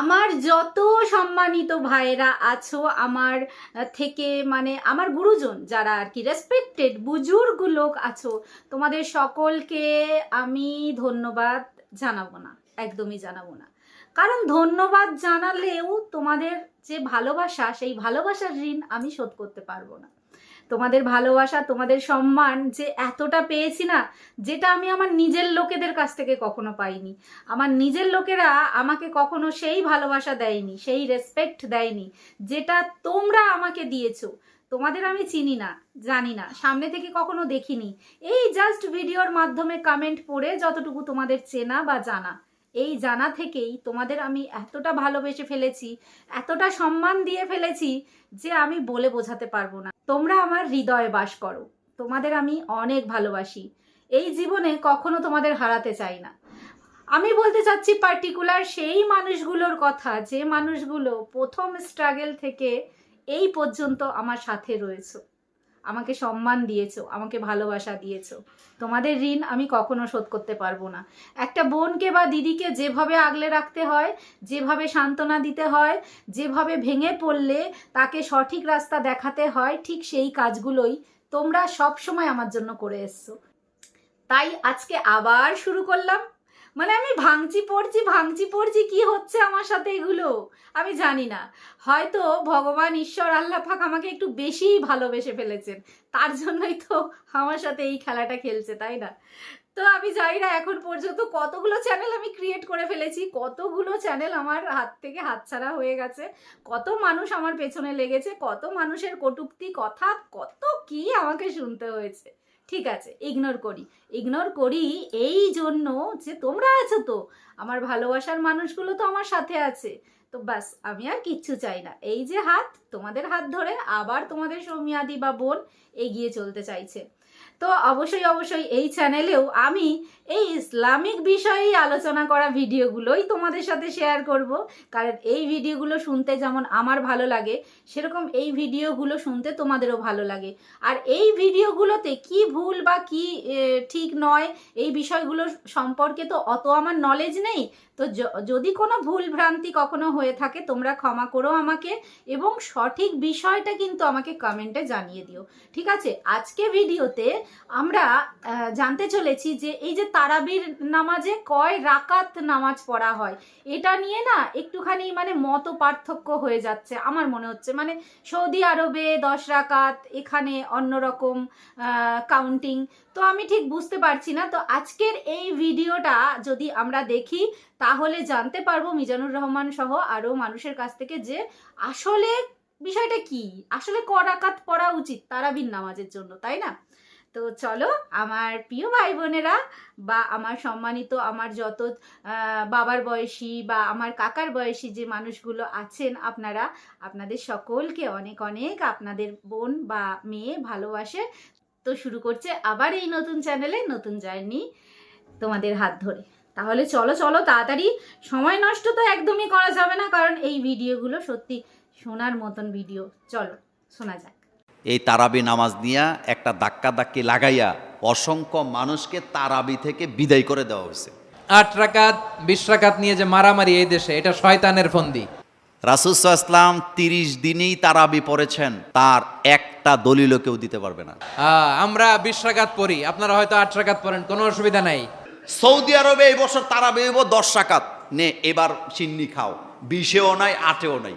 আমার যত সম্মানিত ভাইয়েরা আছো, আমার থেকে মানে আমার গুরুজন যারা আর কি রেসপেক্টেড বুজুর্গ লোক আছো, তোমাদের সকলকে আমি ধন্যবাদ জানাব না, একদমই জানাব না। কারণ ধন্যবাদ জানালেও তোমাদের যে ভালোবাসা, সেই ভালোবাসার ঋণ আমি শোধ করতে পারব না। তোমাদের ভালোবাসা, তোমাদের সম্মান যে এতটা পেয়েছি না, যেটা আমি আমার নিজের লোকেদের কাছ থেকে কখনো পাইনি। আমার নিজের লোকেরা আমাকে কখনো সেই ভালোবাসা দেয়নি, সেই রেসপেক্ট দেয়নি, যেটা তোমরা আমাকে দিয়েছ। তোমাদের আমি চিনি না, জানি না, সামনে থেকে কখনো দেখিনি। এই জাস্ট ভিডিওর মাধ্যমে কমেন্ট পড়ে যতটুকু তোমাদের চেনা বা জানা। এই জানা থেকেই তোমাদের আমি এতটা ভালোবেসে ফেলেছি, এতটা সম্মান দিয়ে ফেলেছি যে আমি বলে বোঝাতে পারব না। তোমরা আমার হৃদয়ে বাস করো। তোমাদের আমি অনেক ভালোবাসি। এই জীবনে কখনো তোমাদের হারাতে চাই না। আমি বলতে চাচ্ছি পার্টিকুলার সেই মানুষগুলোর কথা, যে মানুষগুলো প্রথম স্ট্রাগেল থেকে এই পর্যন্ত আমার সাথে রয়েছে। আমাকে সম্মান দিয়েছ, আমাকে ভালোবাসা দিয়েছ। তোমাদের ঋণ আমি কখনো শোধ করতে পারব না। একটা বোনকে বা দিদিকে যেভাবে আগলে রাখতে হয়, যেভাবে সান্ত্বনা দিতে হয়, যেভাবে ভেঙে পড়লে তাকে সঠিক রাস্তা দেখাতে হয়, ঠিক সেই কাজগুলোই তোমরা সব সময় আমার জন্য করে এসছো। তাই আজকে আবার শুরু করলাম। মানে আমি ভাঙচি পড়ছি ভাঙচি পড়ছি, কি হচ্ছে আমার সাথে এগুলো? আমি জানি না। হয়তো ভগবান, ঈশ্বর, আল্লাহ পাক আমাকে একটু বেশিই ভালোবেসে ফেলেছেন। তার জন্যই তো আমার সাথে এই খেলাটা খেলছে, তাই না? তো আমি জানি না এখন পর্যন্ত কতগুলো চ্যানেল আমি ক্রিয়েট করে ফেলেছি, কতগুলো চ্যানেল আমার হাত থেকে হাতছাড়া হয়ে গেছে, কত মানুষ আমার পেছনে লেগেছে, কত মানুষের কটুক্তি, কথা, কত কি আমাকে শুনতে হয়েছে। ঠিক আছে ইগনোর করি। ইগনোর করি এই জন্য যে তোমরা আছো তো, আমার ভালোবাসার মানুষগুলো তো আমার সাথে আছে। তো ব্যাস, আমি আর কিচ্ছু চাই না। এই যে হাত, তোমাদের হাত ধরে আবার তোমাদের সৌমিয়াদি বা বোন এগিয়ে চলতে চাইছে। তো অবশ্যই অবশ্যই এই চ্যানেলেও আমি এই ইসলামিক বিষয়েই আলোচনা করা ভিডিওগুলোই তোমাদের সাথে শেয়ার করব। কারণ এই ভিডিওগুলো শুনতে যেমন আমার ভালো লাগে, সেরকম এই ভিডিওগুলো শুনতে তোমাদেরও ভালো লাগে। আর এই ভিডিওগুলোতে কি ভুল বা কি ঠিক নয়, এই বিষয়গুলো সম্পর্কে তো অত আমার নলেজ নেই। তো যদি কোনো ভুল ভ্রান্তি কখনো হয়ে থাকে, তোমরা ক্ষমা করো আমাকে এবং সঠিক বিষয়টা কিন্তু আমাকে কমেন্টে জানিয়ে দিও। ঠিক আছে? আজকে ভিডিওতে আমরা জানতে চলেছি যে এই যে তারাবির নামাজে কয় রাকাত নামাজ পড়া হয়, এটা নিয়ে না একটুখানি মানে মত পার্থক্য হয়ে যাচ্ছে, আমার মনে হচ্ছে। মানে সৌদি আরবে দশ রাকাত, এখানে অন্যরকম কাউন্টিং তো আমি ঠিক বুঝতে পারছি না। তো আজকের এই ভিডিওটা যদি আমরা দেখি, তাহলে জানতে পারব মিজানুর রহমান সহ আরও মানুষের কাছ থেকে যে আসলে বিষয়টা কি? আসলে ক রাকাত পড়া উচিত তারাবির নামাজের জন্য, তাই না? তো চলো, আমার প্রিয় ভাই বোনেরা বা আমার সম্মানিত, আমার যত বাবার বয়সী বা আমার কাকার বয়সী যে মানুষগুলো আছেন আপনারা, আপনাদের সকলকে অনেক অনেক আপনাদের বোন বা মেয়ে ভালোবাসে। তো শুরু করছে আবার এই নতুন চ্যানেলে নতুন জার্নি তোমাদের হাত ধরে। তাহলে চলো চলো, তাড়াতাড়ি, সময় নষ্ট তো একদমই করা যাবে না, কারণ এই ভিডিওগুলো সত্যি শোনার মতন ভিডিও। চলো, শোনা যাক। এই তারাবি নামাজ নিয়ে একটা ধাক্কা ধাক্কি লাগাইয়া অসংখ্য মানুষকে তারাবি থেকে বিদায় করে দেওয়া হয়েছে। আট রাকাত বিশ রাকাত নিয়ে যে মারামারি এই দেশে এটা শয়তানের ফন্দি। রাসুসাহ ইসলাম তিরিশ দিনেই তারাবি পড়েছেন তার একটা দলিলও কেউ দিতে পারবে না। আমরা বিশ রাকাত পড়ি আপনারা হয়তো আট রাকাত পড়েন কোনো অসুবিধা নাই। সৌদি আরবে এই বছর তারাবি হইব দশ টাকাত নে এবার চিন্নি খাও বিশেও নাই আটেও নাই।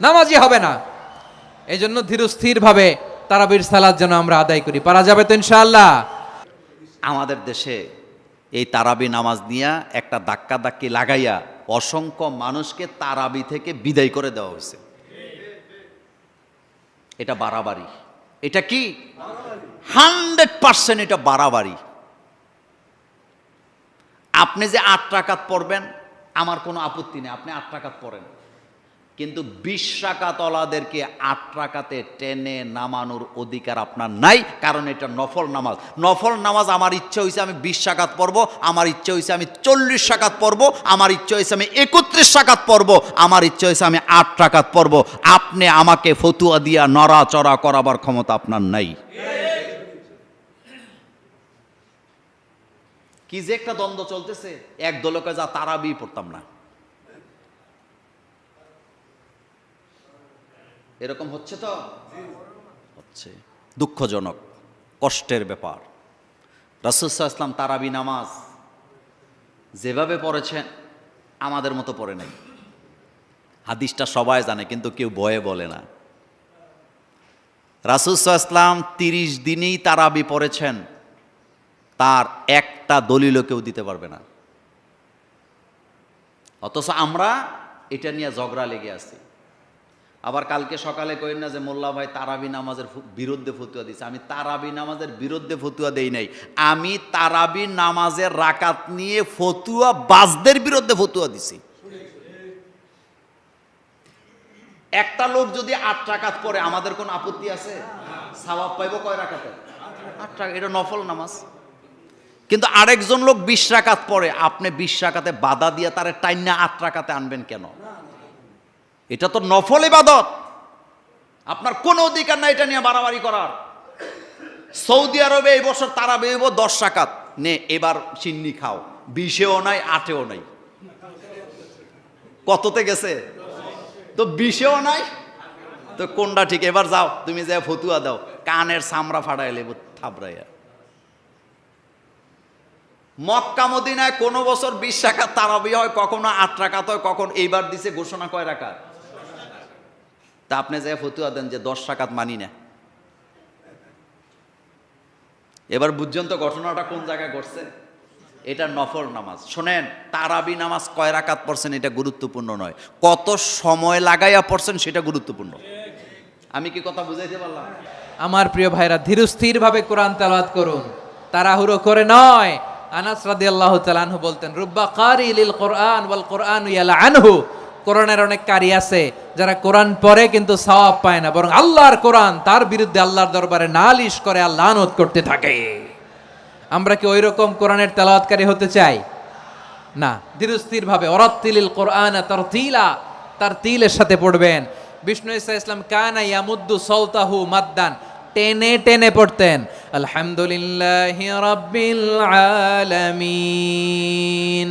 নামাজই হবে না। এই জন্য ধীরস্থিরভাবে তারাবির সালাদ যেন আমরা আদায় করি। পারা যাবে তো ইনশাআল্লাহ। আমাদের দেশে এই তারাবি নামাজ নিয়ে একটা ধাক্কা ধাক্কি লাগাইয়া অসংখ্য মানুষকে তারাবি থেকে বিদায় করে দেওয়া হয়েছে। এটা বাড়াবাড়ি। এটা কি? হান্ড্রেড পার্সেন্ট এটা বাড়াবাড়ি। আপনি যে আট টাকাত পড়বেন, আমার কোনো আপত্তি নেই, আপনি আট টাকাত পড়েন। কিন্তু বিশ টাকাতলাদেরকে আট টাকাতে টেনে নামানোর অধিকার আপনার নাই, কারণ এটা নফল নামাজ। নফল নামাজ আমার ইচ্ছা হয়েছে আমি বিশ টাকাত পড়ব, আমার ইচ্ছা হয়েছে আমি চল্লিশ টাকাত পড়ব, আমার ইচ্ছা হয়েছে আমি একত্রিশ টাকাত পড়ব, আমার ইচ্ছা হয়েছে আমি আট টাকাত পড়ব। আপনি আমাকে ফতুয়া দিয়া নড়াচড়া করাবার ক্ষমতা আপনার নাই। কি যে একটা দ্বন্দ্ব চলতেছে, এক দলকে যা তারাবি পড়তাম না। এরকম হচ্ছে তো? হচ্ছে। দুঃখজনক কষ্টের ব্যাপার। রাসুসাহ ইসলাম তারাবি নামাজ যেভাবে পড়েছেন আমাদের মতো পড়ে নাই। হাদিসটা সবাই জানে কিন্তু কেউ ভয়ে বলে না। রাসুসাহ ইসলাম তিরিশ দিনেই তারাবি পড়েছেন তার একটা দলিলও কেউ দিতে পারবে না। অথচ আমরা এটা নিয়ে ঝগড়া লেগে আছি। আবার কালকে সকালে কইন না যে মোল্লা ভাই তারাবি নামাজের বিরুদ্ধে ফতুয়া দিছে। আমি তারাবি নামাজের বিরুদ্ধে ফতুয়া দেই নাই। আমি তারাবি নামাজের রাকাত নিয়ে ফতুয়া বাজদের বিরুদ্ধে ফতুয়া দিছি। একটা লোক যদি আট টাকাত পরে আমাদের কোন আপত্তি আছে? সাবাব পাইব কয় রাকাতে? আট টাকা এটা নফল নামাজ। কিন্তু আরেকজন লোক বিশ রাকাত পরে আপনি বিশ রাকাতে বাধা দিয়ে তারে টাইনা আট রাকাতে আনবেন কেন? এটা তো নফল ইবাদত। আপনার কোনো অধিকার নাই এটা নিয়ে বাড়াবাড়ি করার। সৌদি আরবে এই বছর তারা বেব দশ টাকাত নে, এবার চিন্নি খাও। বিশেও নাই, আটেও নাই। কততে গেছে? তো বিশেও নাই। তো কোনটা ঠিক? এবার যাও, তুমি যা ফতুয়া দাও। কানের সামরা ফাড়াই লেবো থাবড়াইয়া মক্কা, মদিনায় কোনো বছর বিশ টাকা তারাবি হয়, কখনো আট টাকা হয়, কখন এইবার দিছে, ঘোষণা কয় রাখা তা আপনি যে ফতুয়া দেন যে দশ টাকাত মানি না। এবার বুঝছেন তো ঘটনাটা কোন জায়গায় ঘটছে? এটা নফল নামাজ। শোনেন, তারাবি নামাজ কয় রাকাত পড়ছেন এটা গুরুত্বপূর্ণ নয়। কত সময় লাগাইয়া পড়ছেন সেটা গুরুত্বপূর্ণ। আমি কি কথা বুঝাইতে পারলাম? আমার প্রিয় ভাইরা ধীরস্থিরভাবে কোরআন তেলাওয়াত করুন। তাড়াহুড়ো করে নয়। আনাস রাদিয়াল্লাহু তাআলা আনহু বলতেন, রুব্বা কারি লিল কোরআন ওয়াল কোরআন ইয়ালা আনহু কোরআনের অনেক কারি আছে, যারা কোরআন পড়ে কিন্তু সওয়াব পায় না, বরং আল্লাহর কোরআন তার বিরুদ্ধে আল্লাহর দরবারে নালিশ করে আল্লাহ লানত করতে থাকে। আমরা কি ওই রকম কোরআনের তেলাওয়াতকারী হতে চাই? না ধীরস্থির ভাবে অরাত্তিলিল কোরআন তার তিলা তার তিলের সাথে পড়বেন। বিষ্ণু ইসা ইসলাম, কানা ইয়ামুদ্দু সৌতাহু মাদ্দান। টেনে টেনে পড়তেন, আলহামদুলিল্লাহ রাব্বিল আলামিন।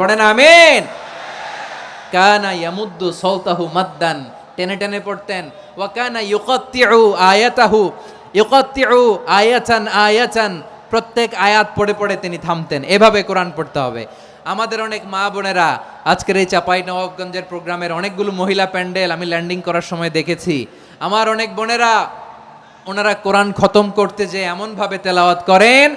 পড়েন, আমিন। কানা ইয়ামুদ্দু সৌতাহু মাদ্দান। টেনে টেনে পড়তেন। ওয়া কানা ইউকাত্তিউ আয়াতাহু। ইউকাত্তিউ আয়াতান আয়াতান। প্রত্যেক আয়াত পড়ে পড়ে তিনি থামতেন। এভাবে কোরআন পড়তে হবে। আমাদের অনেক মা বোনেরা আজকের এই চাপাই নবাবগঞ্জের প্রোগ্রামের অনেকগুলো মহিলা প্যান্ডেল আমি ল্যান্ডিং করার সময় দেখেছি। আমার অনেক বোনেরা, ওনারা কোরআন খতম করতে যে এমনভাবে তেলাওয়াত করেন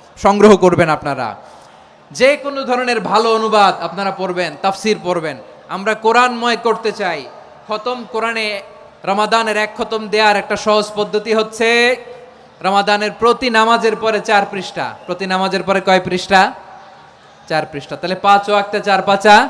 সংগ্রহ করবেন আপনারা। যে কোনো ধরনের ভালো অনুবাদ আপনারা পড়বেন, তাফসির পড়বেন। আমরা কোরআনময় করতে চাই। খতম কোরআনে রমাদানের এক খতম দেওয়ার একটা সহজ পদ্ধতি হচ্ছে, রমাদানের প্রতি নামাজের পরে চার পৃষ্ঠা। প্রতি নামাজের পরে কয় পৃষ্ঠা? চার পৃষ্ঠা। তাহলে পাঁচ ও একটা চার পাঁচা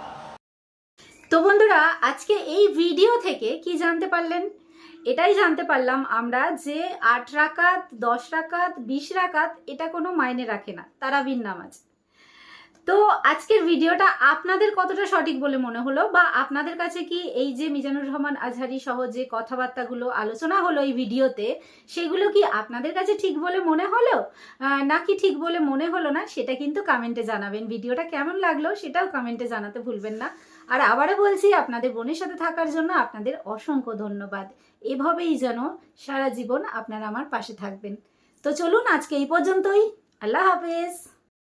তো বন্ধুরা, আজকে এই ভিডিও থেকে কি জানতে পারলেন? এটাই জানতে পারলাম আমরা যে আট রাকাত, দশ রাকাত, বিশ রাকাত এটা কোনো মাইনে রাখে না, তারাবির নামাজ। তো আজকের ভিডিওটা আপনাদের কতটা সঠিক বলে মনে হলো বা আপনাদের কাছে কি এই যে মিজানুর রহমান আজহারি সহ যে কথাবার্তাগুলো আলোচনা হলো এই ভিডিওতে, সেগুলো কি আপনাদের কাছে ঠিক বলে মনে হলো? নাকি ঠিক বলে মনে হলো না, সেটা কিন্তু কমেন্টে জানাবেন। ভিডিওটা কেমন লাগল সেটাও কমেন্টে জানাতে ভুলবেন না। আর আবারও বলছি, আপনাদের বোনের সাথে থাকার জন্য আপনাদের অসংখ্য ধন্যবাদ। এভাবেই যেন সারা জীবন আপনারা আমার পাশে থাকবেন। তো চলুন আজকে এই পর্যন্তই। আল্লাহ হাফেজ।